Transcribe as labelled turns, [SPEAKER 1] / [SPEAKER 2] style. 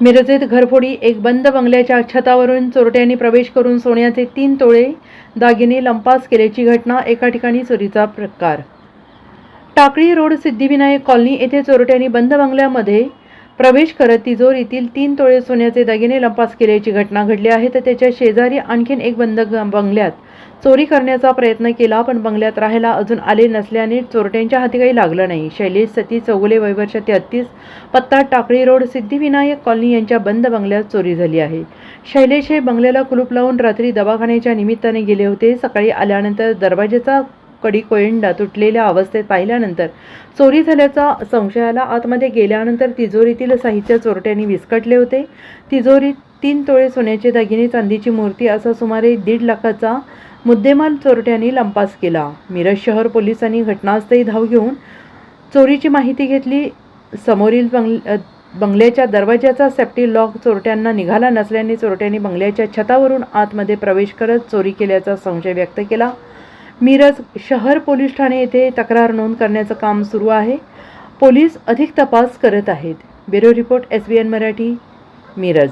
[SPEAKER 1] मिरजेत घरफोडी एक बंद बंगल्याच्या छतावरून चोरट्यांनी प्रवेश करून सोन्याचे तीन तोळे दागिने लंपास केल्याची घटना एका ठिकाणी चोरीचा प्रकार. टाकळी रोड सिद्धिविनायक कॉलनी येथे चोरट्यांनी बंद बंगल्यामध्ये प्रवेश करत तिजोरीतील तीन तोळे सोन्याचे दागिने लंपास केल्याची घटना घडली आहे. तर त्याच्या शेजारी आणखीन एक बंद ग- बंगल्यात चोरी करण्याचा प्रयत्न केला पण बंगल्यात राहायला अजून आले नसल्याने चोरट्यांच्या हाती काही लागलं नाही. शैलेश सती चौगुले वैवर्ष तेहत्तीस पत्ता टाकळी रोड सिद्धिविनायक कॉलनी यांच्या बंद बंगल्यात चोरी झाली आहे. शैलेश हे बंगल्याला कुलूप लावून रात्री दवाखान्याच्या निमित्ताने गेले होते. सकाळी आल्यानंतर दरवाजेचा कडी कोयंडा तुटलेल्या अवस्थेत पाहिल्यानंतर चोरी झाल्याचा संशयाला आतमध्ये गेल्यानंतर तिजोरीतील साहित्य चोरट्यांनी विस्कटले होते. तिजोरीत तीन तोळे सोन्याचे दागिने चांदीची मूर्ती असा सुमारे दीड लाखाचा मुद्देमाल चोरट्यांनी लंपास केला. मिरज शहर पोलिसांनी घटनास्थळी धाव घेऊन चोरीची माहिती घेतली. समोरील बंगल बंगल्याच्या दरवाजाचा सेफ्टी लॉक चोरट्यांना निघाला नसल्याने चोरट्यांनी बंगल्याच्या छतावरून आतमध्ये प्रवेश करत चोरी केल्याचा संशय व्यक्त केला. मिरज शहर पोलीस ठाणे येथे तक्रार नोंद करण्याचं काम सुरू आहे. पोलीस अधिक तपास करत आहेत. Bureau report S B N Marathi Miraj.